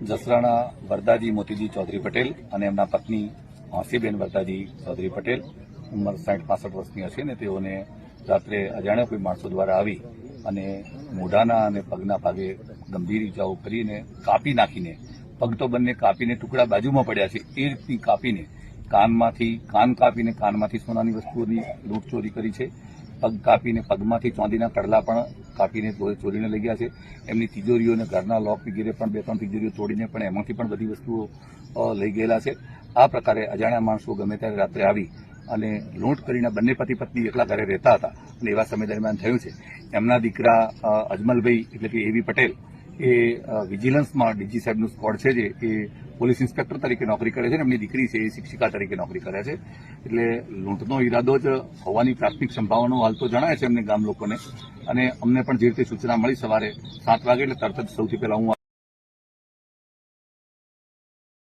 જસરાના વરદાજી મોતીજી ચૌધરી પટેલ અને એમના પત્ની હાંસીબેન વરદાજી ચૌધરી પટેલ, ઉંમર સાઠ પાસઠ વર્ષની હશે ને તેઓને રાત્રે અજાણ્યા કોઈ માણસો દ્વારા આવી અને મોઢાના અને પગના ભાગે ગંભીર ઇજાઓ કરીને કાપી નાખીને, પગ તો બંને કાપીને ટુકડા બાજુમાં પડ્યા છે, એ રીતની કાપીને કાનમાંથી, કાન કાપીને કાનમાંથી સોનાની વસ્તુઓની લૂંટ ચોરી કરી છે. પગ કાપીને પગમાંથી ચાંદીના કડલા પણ કાપીને ચોરીને લઈ ગયા છે. એમની તિજોરીઓને ઘરના લોક વગેરે પણ બે ત્રણ તિજોરીઓ તોડીને પણ એમાંથી પણ બધી વસ્તુઓ લઈ ગયેલા છે. આ પ્રકારે અજાણ્યા માણસો ગમે ત્યારે રાત્રે આવી અને લૂંટ કરીને બંને પતિ પત્ની એકલા ઘરે રહેતા હતા અને એવા સમય દરમિયાન થયું છે. એમના દીકરા અજમલભાઈ એટલે કે એવી પટેલ એ વિજિલન્સમાં ડીજી સાહેબનું સ્કોડ છે જે એ પોલીસ ઇન્સ્પેક્ટર તરીકે નોકરી કરે છે અને એમની દીકરી છે એ શિક્ષિકા તરીકે નોકરી કરે છે. એટલે લૂંટનો ઈરાદો જ હોવાની પ્રાથમિક સંભાવનાઓ હાલ તો જણાય છે અમને ગામ લોકોને. અને અમને પણ જે રીતે સૂચના મળી સવારે સાત વાગે એટલે તરત જ સૌથી પહેલા હું